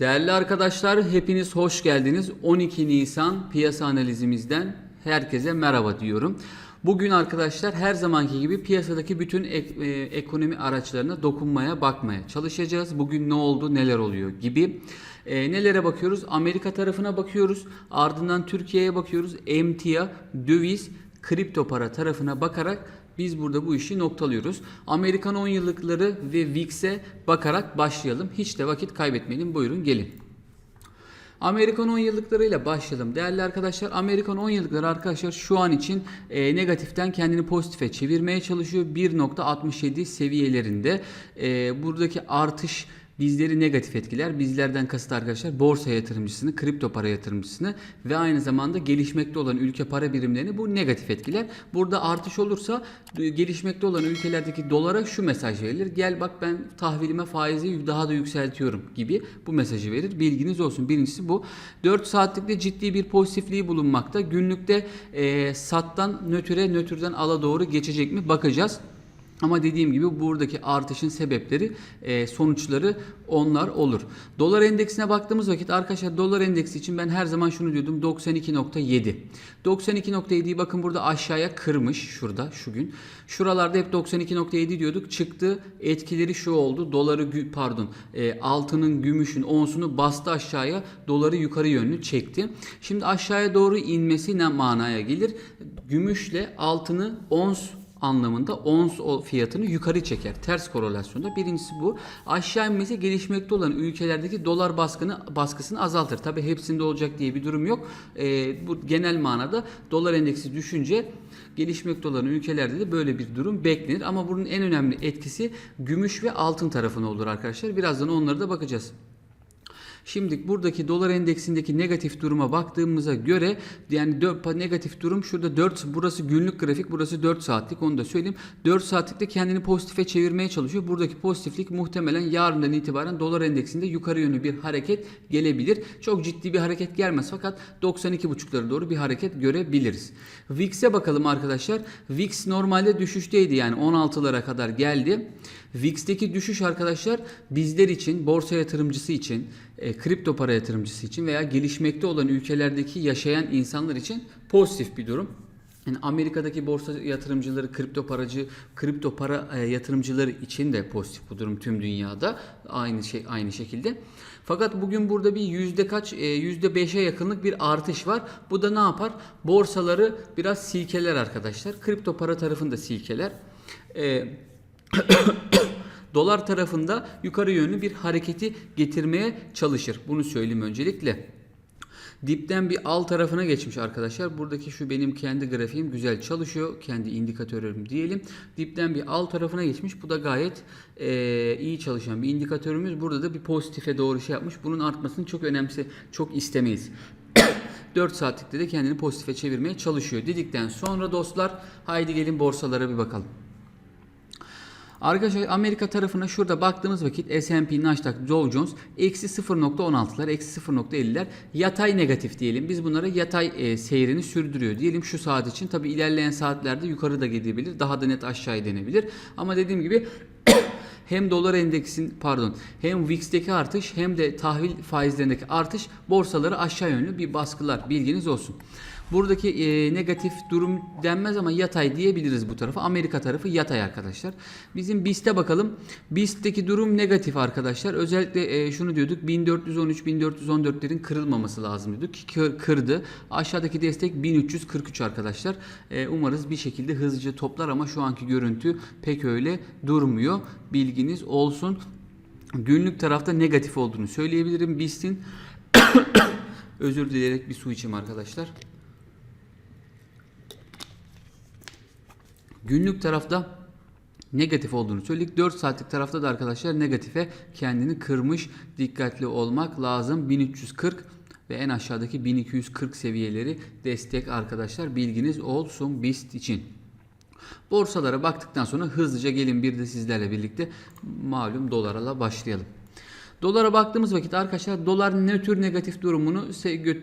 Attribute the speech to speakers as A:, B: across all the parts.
A: Değerli arkadaşlar hepiniz hoş geldiniz. 12 Nisan piyasa analizimizden herkese merhaba diyorum. Bugün arkadaşlar her zamanki gibi piyasadaki bütün ek- e, ekonomi araçlarına dokunmaya, bakmaya çalışacağız. Bugün ne oldu, neler oluyor gibi. E, nelere bakıyoruz? Amerika tarafına bakıyoruz. Ardından Türkiye'ye bakıyoruz. Emtia, döviz, kripto para tarafına bakarak biz burada bu işi noktalıyoruz. Amerikan 10 yıllıkları ve VIX'e bakarak başlayalım. Hiç de vakit kaybetmeyelim. Buyurun gelin. Amerikan 10 yıllıklarıyla başlayalım. Değerli arkadaşlar Amerikan 10 yıllıkları arkadaşlar şu an için e, negatiften kendini pozitife çevirmeye çalışıyor. 1.67 seviyelerinde. E, buradaki artış bizleri negatif etkiler. Bizlerden kasıt arkadaşlar borsa yatırımcısını, kripto para yatırımcısını ve aynı zamanda gelişmekte olan ülke para birimlerini bu negatif etkiler. Burada artış olursa e, gelişmekte olan ülkelerdeki dolara şu mesaj verilir. Gel bak ben tahvilime faizi daha da yükseltiyorum gibi bu mesajı verir. Bilginiz olsun. Birincisi bu. 4 saatlikte ciddi bir pozitifliği bulunmakta. Günlükte e, sattan nötre, nötrden ala doğru geçecek mi bakacağız. Ama dediğim gibi buradaki artışın sebepleri, e, sonuçları onlar olur. Dolar endeksine baktığımız vakit arkadaşlar dolar endeksi için ben her zaman şunu diyordum 92.7. 92.7'yi bakın burada aşağıya kırmış şurada şu gün. Şuralarda hep 92.7 diyorduk. Çıktı. Etkileri şu oldu. Doları pardon e, altının, gümüşün, onsunu bastı aşağıya. Doları yukarı yönlü çekti. Şimdi aşağıya doğru inmesi ne manaya gelir? Gümüşle altını ons anlamında ons fiyatını yukarı çeker. Ters korelasyonda. Birincisi bu. Aşağı inmesi gelişmekte olan ülkelerdeki dolar baskını baskısını azaltır. Tabi hepsinde olacak diye bir durum yok. Ee, bu genel manada dolar endeksi düşünce gelişmekte olan ülkelerde de böyle bir durum beklenir. Ama bunun en önemli etkisi gümüş ve altın tarafına olur arkadaşlar. Birazdan onlara da bakacağız. Şimdi buradaki dolar endeksindeki negatif duruma baktığımıza göre yani negatif durum şurada 4 burası günlük grafik burası 4 saatlik onu da söyleyeyim. 4 saatlikte kendini pozitife çevirmeye çalışıyor. Buradaki pozitiflik muhtemelen yarından itibaren dolar endeksinde yukarı yönlü bir hareket gelebilir. Çok ciddi bir hareket gelmez fakat 92.5'lara doğru bir hareket görebiliriz. VIX'e bakalım arkadaşlar. VIX normalde düşüşteydi yani 16'lara kadar geldi. VIX'teki düşüş arkadaşlar bizler için, borsa yatırımcısı için, e, kripto para yatırımcısı için veya gelişmekte olan ülkelerdeki yaşayan insanlar için pozitif bir durum. Yani Amerika'daki borsa yatırımcıları, kripto paracı, kripto para e, yatırımcıları için de pozitif bu durum tüm dünyada aynı şey aynı şekilde. Fakat bugün burada bir yüzde kaç e, yüzde beşe yakınlık bir artış var. Bu da ne yapar? Borsaları biraz silkeler arkadaşlar. Kripto para tarafını da silkeler. E, dolar tarafında yukarı yönlü bir hareketi getirmeye çalışır. Bunu söyleyeyim öncelikle. Dipten bir al tarafına geçmiş arkadaşlar. Buradaki şu benim kendi grafiğim güzel çalışıyor. Kendi indikatörüm diyelim. Dipten bir al tarafına geçmiş. Bu da gayet eee, iyi çalışan bir indikatörümüz. Burada da bir pozitife doğru şey yapmış. Bunun artmasını çok önemse, çok istemeyiz. 4 saatlikte de kendini pozitife çevirmeye çalışıyor dedikten sonra dostlar haydi gelin borsalara bir bakalım. Arkadaşlar Amerika tarafına şurada baktığımız vakit S&P, Nasdaq, Dow Jones eksi 0.16'lar, eksi 0.50'ler yatay negatif diyelim. Biz bunlara yatay e, seyrini sürdürüyor diyelim şu saat için. Tabi ilerleyen saatlerde yukarı da gidebilir. Daha da net aşağıya denebilir. Ama dediğim gibi hem dolar endeksin pardon hem VIX'teki artış hem de tahvil faizlerindeki artış borsaları aşağı yönlü bir baskılar bilginiz olsun. Buradaki e, negatif durum denmez ama yatay diyebiliriz bu tarafa. Amerika tarafı yatay arkadaşlar. Bizim BIST'e bakalım. BIST'teki durum negatif arkadaşlar. Özellikle e, şunu diyorduk 1413-1414'lerin kırılmaması lazım diyorduk. Kırdı. Aşağıdaki destek 1343 arkadaşlar. E, umarız bir şekilde hızlıca toplar ama şu anki görüntü pek öyle durmuyor. Bilginiz olsun. Günlük tarafta negatif olduğunu söyleyebilirim BIST'in. Özür dileyerek bir su içeyim arkadaşlar. Günlük tarafta negatif olduğunu söyledik. 4 saatlik tarafta da arkadaşlar negatife kendini kırmış. Dikkatli olmak lazım. 1340 ve en aşağıdaki 1240 seviyeleri destek arkadaşlar. Bilginiz olsun BIST için. Borsalara baktıktan sonra hızlıca gelin bir de sizlerle birlikte malum dolarla başlayalım. Dolara baktığımız vakit arkadaşlar dolar nötr negatif durumunu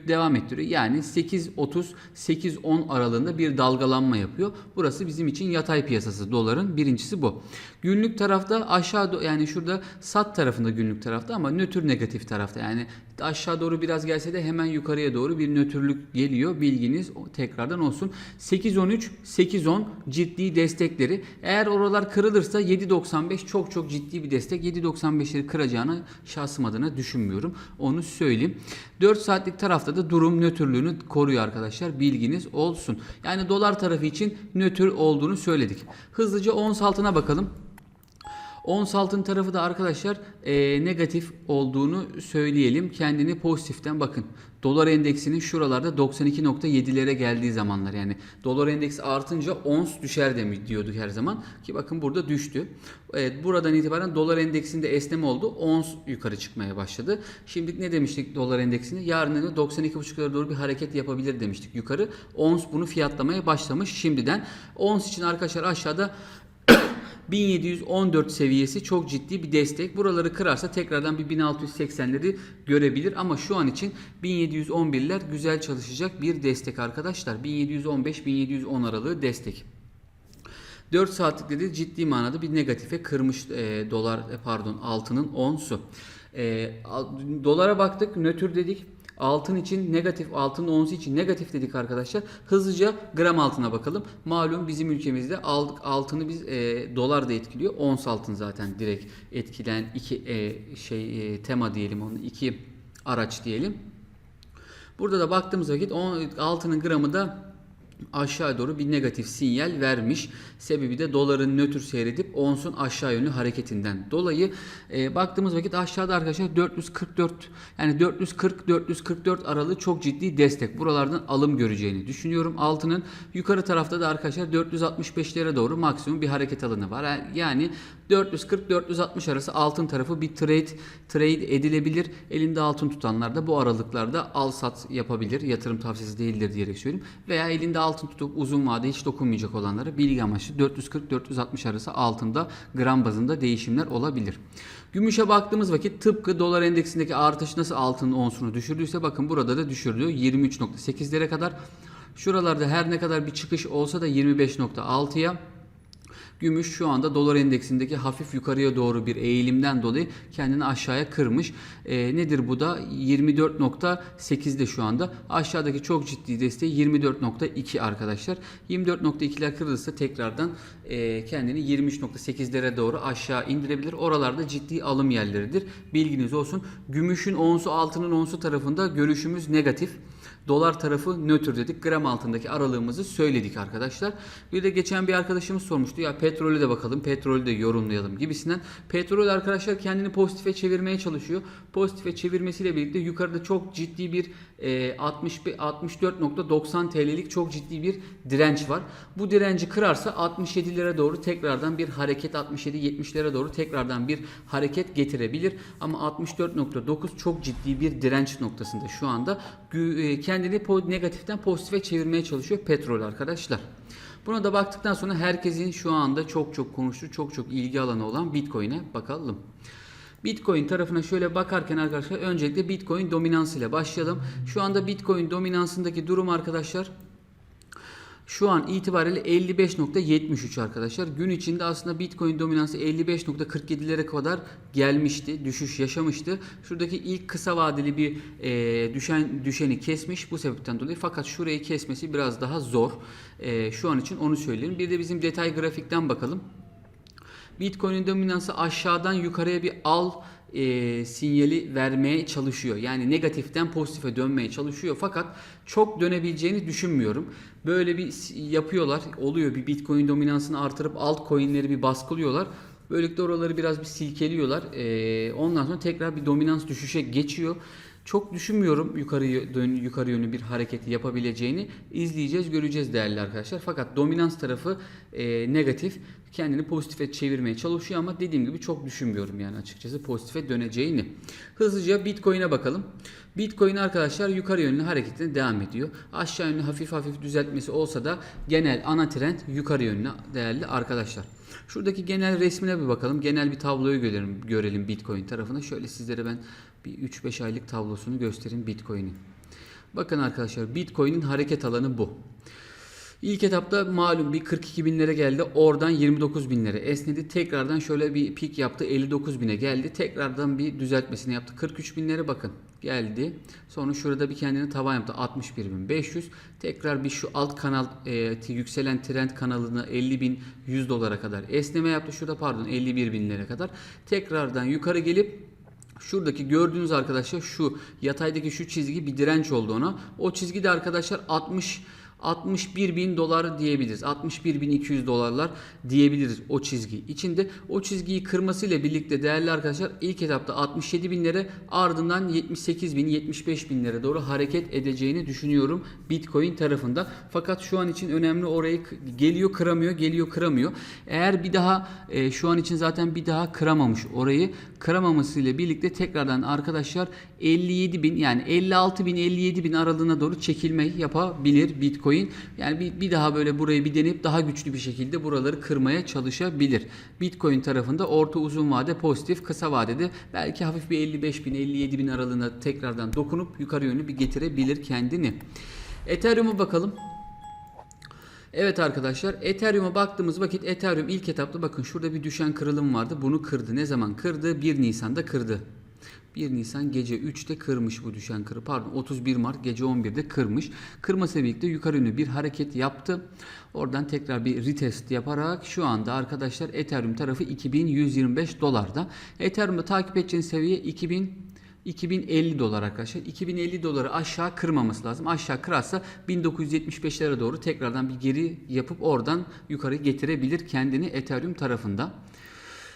A: devam ettiriyor. Yani 8.30 8.10 aralığında bir dalgalanma yapıyor. Burası bizim için yatay piyasası doların birincisi bu. Günlük tarafta aşağı yani şurada sat tarafında günlük tarafta ama nötr negatif tarafta yani aşağı doğru biraz gelse de hemen yukarıya doğru bir nötrlük geliyor. Bilginiz tekrardan olsun. 8.13 8.10 ciddi destekleri. Eğer oralar kırılırsa 7.95 çok çok ciddi bir destek. 7.95'leri kıracağını şahsım adına düşünmüyorum. Onu söyleyeyim. 4 saatlik tarafta da durum nötrlüğünü koruyor arkadaşlar. Bilginiz olsun. Yani dolar tarafı için nötr olduğunu söyledik. Hızlıca ons altına bakalım. Ons altın tarafı da arkadaşlar e, negatif olduğunu söyleyelim. Kendini pozitiften bakın. Dolar endeksinin şuralarda 92.7'lere geldiği zamanlar yani dolar endeksi artınca ons düşer demiş diyorduk her zaman ki bakın burada düştü. Evet buradan itibaren dolar endeksinde esneme oldu. Ons yukarı çıkmaya başladı. Şimdi ne demiştik dolar endeksinde? Yarın 92.5'lara doğru bir hareket yapabilir demiştik yukarı. Ons bunu fiyatlamaya başlamış şimdiden. Ons için arkadaşlar aşağıda 1714 seviyesi çok ciddi bir destek. Buraları kırarsa tekrardan bir 1680'leri görebilir ama şu an için 1711'ler güzel çalışacak bir destek arkadaşlar. 1715-1710 aralığı destek. 4 saatlikte de ciddi manada bir negatife kırmış e, dolar e, pardon altının onsu. E, dolara baktık nötr dedik. Altın için negatif, altın onsu için negatif dedik arkadaşlar. Hızlıca gram altına bakalım. Malum bizim ülkemizde alt- altını biz e, dolar da etkiliyor. Ons altın zaten direkt etkilen iki e, şey e, tema diyelim onu iki araç diyelim. Burada da baktığımız vakit on- altının gramı da aşağı doğru bir negatif sinyal vermiş. Sebebi de doların nötr seyredip onsun aşağı yönlü hareketinden dolayı e, baktığımız vakit aşağıda arkadaşlar 444 yani 440 444 aralığı çok ciddi destek. Buralardan alım göreceğini düşünüyorum. Altının yukarı tarafta da arkadaşlar 465'lere doğru maksimum bir hareket alanı var. Yani 440-460 arası altın tarafı bir trade trade edilebilir. Elinde altın tutanlar da bu aralıklarda al sat yapabilir. Yatırım tavsiyesi değildir diyerek söyleyeyim. Veya elinde altın tutup uzun vade hiç dokunmayacak olanlara bilgi amaçlı 440-460 arası altında gram bazında değişimler olabilir. Gümüşe baktığımız vakit tıpkı dolar endeksindeki artış nasıl altının onsunu düşürdüyse bakın burada da düşürdü. 23.8'lere kadar. Şuralarda her ne kadar bir çıkış olsa da 25.6'ya Gümüş şu anda dolar endeksindeki hafif yukarıya doğru bir eğilimden dolayı kendini aşağıya kırmış. E, nedir bu da? 24.8'de şu anda. Aşağıdaki çok ciddi desteği 24.2 arkadaşlar. 24.2'ler kırılırsa tekrardan e, kendini 23.8'lere doğru aşağı indirebilir. Oralarda ciddi alım yerleridir. Bilginiz olsun. Gümüşün onsu altının onsu tarafında görüşümüz negatif. Dolar tarafı nötr dedik. Gram altındaki aralığımızı söyledik arkadaşlar. Bir de geçen bir arkadaşımız sormuştu. Ya petrolü de bakalım. Petrolü de yorumlayalım gibisinden. Petrol arkadaşlar kendini pozitife çevirmeye çalışıyor. Pozitife çevirmesiyle birlikte yukarıda çok ciddi bir 60 64.90 TL'lik çok ciddi bir direnç var. Bu direnci kırarsa 67'lere doğru tekrardan bir hareket 67-70'lere doğru tekrardan bir hareket getirebilir. Ama 64.9 çok ciddi bir direnç noktasında şu anda. E, Kendini negatiften pozitife çevirmeye çalışıyor petrol arkadaşlar. Buna da baktıktan sonra herkesin şu anda çok çok konuştuğu, çok çok ilgi alanı olan Bitcoin'e bakalım. Bitcoin tarafına şöyle bakarken arkadaşlar öncelikle Bitcoin dominansıyla başlayalım. Şu anda Bitcoin dominansındaki durum arkadaşlar şu an itibariyle 55.73 arkadaşlar. Gün içinde aslında Bitcoin dominansı 55.47'lere kadar gelmişti. Düşüş yaşamıştı. Şuradaki ilk kısa vadeli bir e, düşen düşeni kesmiş bu sebepten dolayı. Fakat şurayı kesmesi biraz daha zor. E, şu an için onu söyleyelim. Bir de bizim detay grafikten bakalım. Bitcoin'in dominansı aşağıdan yukarıya bir al e, sinyali vermeye çalışıyor. Yani negatiften pozitife dönmeye çalışıyor. Fakat çok dönebileceğini düşünmüyorum. Böyle bir yapıyorlar. Oluyor bir Bitcoin dominansını artırıp altcoin'leri bir baskılıyorlar. Böylelikle oraları biraz bir silkeliyorlar. E, ondan sonra tekrar bir dominans düşüşe geçiyor. Çok düşünmüyorum yukarı dön, yukarı yönlü bir hareketi yapabileceğini. İzleyeceğiz, göreceğiz değerli arkadaşlar. Fakat dominans tarafı e, negatif. kendini pozitife çevirmeye çalışıyor ama dediğim gibi çok düşünmüyorum yani açıkçası pozitife döneceğini. Hızlıca Bitcoin'e bakalım. Bitcoin arkadaşlar yukarı yönlü hareketine devam ediyor. Aşağı yönlü hafif hafif düzeltmesi olsa da genel ana trend yukarı yönlü değerli arkadaşlar. Şuradaki genel resmine bir bakalım. Genel bir tabloyu görelim, görelim Bitcoin tarafına. Şöyle sizlere ben bir 3-5 aylık tablosunu göstereyim Bitcoin'in. Bakın arkadaşlar Bitcoin'in hareket alanı bu. İlk etapta malum bir 42 binlere geldi. Oradan 29 binlere esnedi. Tekrardan şöyle bir pik yaptı. 59 bine geldi. Tekrardan bir düzeltmesini yaptı. 43 binlere bakın geldi. Sonra şurada bir kendini tavan yaptı. 61.500. Tekrar bir şu alt kanal e, yükselen trend kanalını 50.100 dolara kadar esneme yaptı. Şurada pardon 51 binlere kadar. Tekrardan yukarı gelip Şuradaki gördüğünüz arkadaşlar şu yataydaki şu çizgi bir direnç oldu ona. O çizgi de arkadaşlar 60 61 bin dolar diyebiliriz. 61 bin 200 dolarlar diyebiliriz o çizgi. İçinde o çizgiyi kırmasıyla birlikte değerli arkadaşlar ilk etapta 67 binlere ardından 78 bin 75 binlere doğru hareket edeceğini düşünüyorum Bitcoin tarafında. Fakat şu an için önemli orayı geliyor kıramıyor geliyor kıramıyor. Eğer bir daha e, şu an için zaten bir daha kıramamış orayı kıramamasıyla birlikte tekrardan arkadaşlar 57 bin yani 56 bin 57 bin aralığına doğru çekilme yapabilir Bitcoin. Yani bir, bir daha böyle burayı bir deneyip daha güçlü bir şekilde buraları kırmaya çalışabilir. Bitcoin tarafında orta uzun vade pozitif kısa vadede belki hafif bir 55 bin 57 bin aralığına tekrardan dokunup yukarı yönlü bir getirebilir kendini. Ethereum'a bakalım. Evet arkadaşlar Ethereum'a baktığımız vakit Ethereum ilk etapta bakın şurada bir düşen kırılım vardı. Bunu kırdı. Ne zaman kırdı? 1 Nisan'da kırdı. 1 Nisan gece 3'te kırmış bu düşen kırı. Pardon 31 Mart gece 11'de kırmış. Kırmasıyla birlikte yukarı yönlü bir hareket yaptı. Oradan tekrar bir retest yaparak şu anda arkadaşlar Ethereum tarafı 2125 dolarda. Ethereum'da takip edeceğiniz seviye 2000 2050 dolar arkadaşlar. 2050 doları aşağı kırmaması lazım. Aşağı kırarsa 1975'lere doğru tekrardan bir geri yapıp oradan yukarı getirebilir kendini Ethereum tarafında.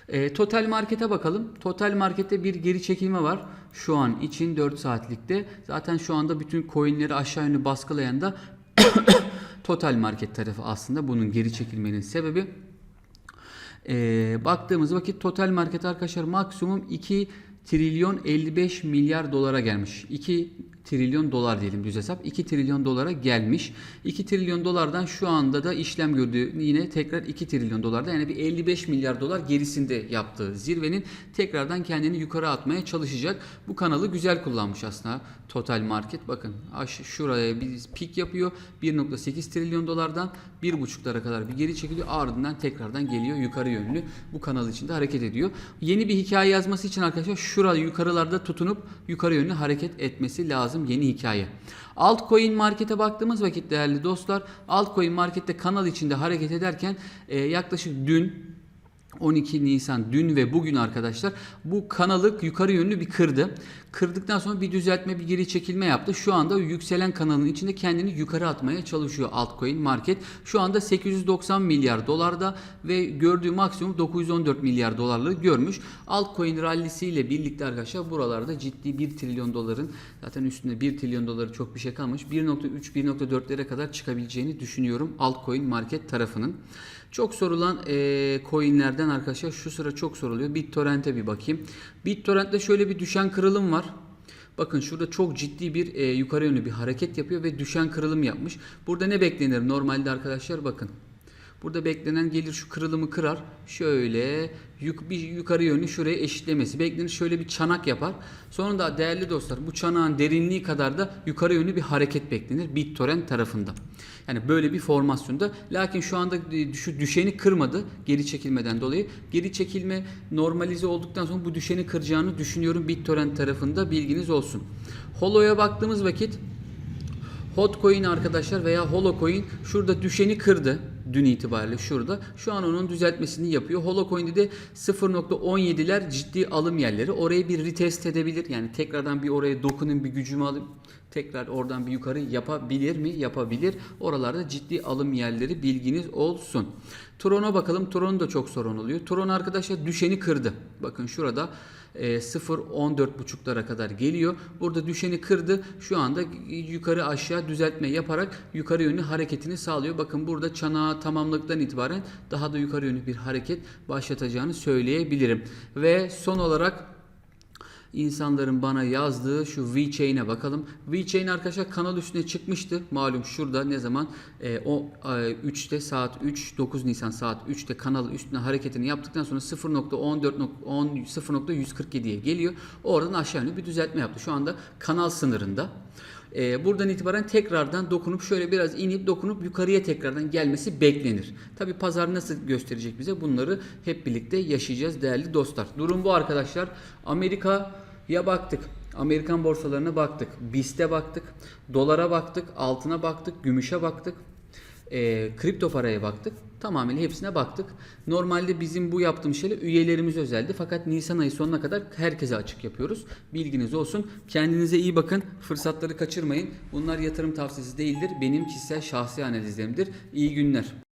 A: E, Total Market'e bakalım. Total Market'te bir geri çekilme var. Şu an için 4 saatlikte. Zaten şu anda bütün coinleri aşağı yönlü baskılayan da Total Market tarafı aslında bunun geri çekilmenin sebebi. Ee, baktığımız vakit total market arkadaşlar maksimum 2 trilyon 55 milyar dolara gelmiş. 2 trilyon dolar diyelim düz hesap. 2 trilyon dolara gelmiş. 2 trilyon dolardan şu anda da işlem gördüğü yine tekrar 2 trilyon dolarda yani bir 55 milyar dolar gerisinde yaptığı zirvenin tekrardan kendini yukarı atmaya çalışacak. Bu kanalı güzel kullanmış aslında Total Market. Bakın şuraya bir pik yapıyor. 1.8 trilyon dolardan 1.5'lara kadar bir geri çekiliyor. Ardından tekrardan geliyor yukarı yönlü. Bu kanal içinde hareket ediyor. Yeni bir hikaye yazması için arkadaşlar şurada yukarılarda tutunup yukarı yönlü hareket etmesi lazım yeni hikaye. Altcoin markete baktığımız vakit değerli dostlar altcoin markette kanal içinde hareket ederken e, yaklaşık dün 12 Nisan dün ve bugün arkadaşlar bu kanalı yukarı yönlü bir kırdı. Kırdıktan sonra bir düzeltme bir geri çekilme yaptı. Şu anda yükselen kanalın içinde kendini yukarı atmaya çalışıyor altcoin market. Şu anda 890 milyar dolarda ve gördüğü maksimum 914 milyar dolarlığı görmüş. Altcoin rallisiyle birlikte arkadaşlar buralarda ciddi 1 trilyon doların zaten üstünde 1 trilyon doları çok bir şey kalmış. 1.3 1.4'lere kadar çıkabileceğini düşünüyorum altcoin market tarafının. Çok sorulan e, coinlerden arkadaşlar şu sıra çok soruluyor. BitTorrent'e bir bakayım. BitTorrent'te şöyle bir düşen kırılım var. Bakın şurada çok ciddi bir e, yukarı yönlü bir hareket yapıyor ve düşen kırılım yapmış. Burada ne beklenir normalde arkadaşlar bakın. Burada beklenen gelir şu kırılımı kırar. Şöyle yuk, bir yukarı yönlü şuraya eşitlemesi. Beklenir şöyle bir çanak yapar. Sonra da değerli dostlar bu çanağın derinliği kadar da yukarı yönlü bir hareket beklenir BitTorrent tarafında. Yani böyle bir formasyonda. Lakin şu anda e, şu düşeni kırmadı geri çekilmeden dolayı. Geri çekilme normalize olduktan sonra bu düşeni kıracağını düşünüyorum BitTorrent tarafında bilginiz olsun. Holo'ya baktığımız vakit Hotcoin arkadaşlar veya Holocoin şurada düşeni kırdı dün itibariyle şurada. Şu an onun düzeltmesini yapıyor. Holocoin'de de 0.17'ler ciddi alım yerleri. Orayı bir retest edebilir. Yani tekrardan bir oraya dokunun bir gücümü alıp tekrar oradan bir yukarı yapabilir mi? Yapabilir. Oralarda ciddi alım yerleri bilginiz olsun. Tron'a bakalım. Tron da çok sorun oluyor. Tron arkadaşlar düşeni kırdı. Bakın şurada e, 0.14.5'lara kadar geliyor. Burada düşeni kırdı. Şu anda yukarı aşağı düzeltme yaparak yukarı yönlü hareketini sağlıyor. Bakın burada çanağı tamamladıktan itibaren daha da yukarı yönlü bir hareket başlatacağını söyleyebilirim. Ve son olarak insanların bana yazdığı şu VeChain'e bakalım. VeChain arkadaşlar kanal üstüne çıkmıştı. Malum şurada ne zaman e, o e, 3'te saat 3 9 Nisan saat 3'te kanal üstüne hareketini yaptıktan sonra 0.14.10 0.147'ye geliyor. Oradan aşağı yönlü bir düzeltme yaptı. Şu anda kanal sınırında. E, buradan itibaren tekrardan dokunup şöyle biraz inip dokunup yukarıya tekrardan gelmesi beklenir. Tabi pazar nasıl gösterecek bize bunları hep birlikte yaşayacağız değerli dostlar. Durum bu arkadaşlar. Amerika'ya baktık. Amerikan borsalarına baktık. BIST'e baktık. Dolara baktık. Altına baktık. Gümüşe baktık. E, kripto paraya baktık. Tamamıyla hepsine baktık. Normalde bizim bu yaptığımız şeyler üyelerimiz özeldi. Fakat Nisan ayı sonuna kadar herkese açık yapıyoruz. Bilginiz olsun. Kendinize iyi bakın. Fırsatları kaçırmayın. Bunlar yatırım tavsiyesi değildir. Benim kişisel şahsi analizlerimdir. İyi günler.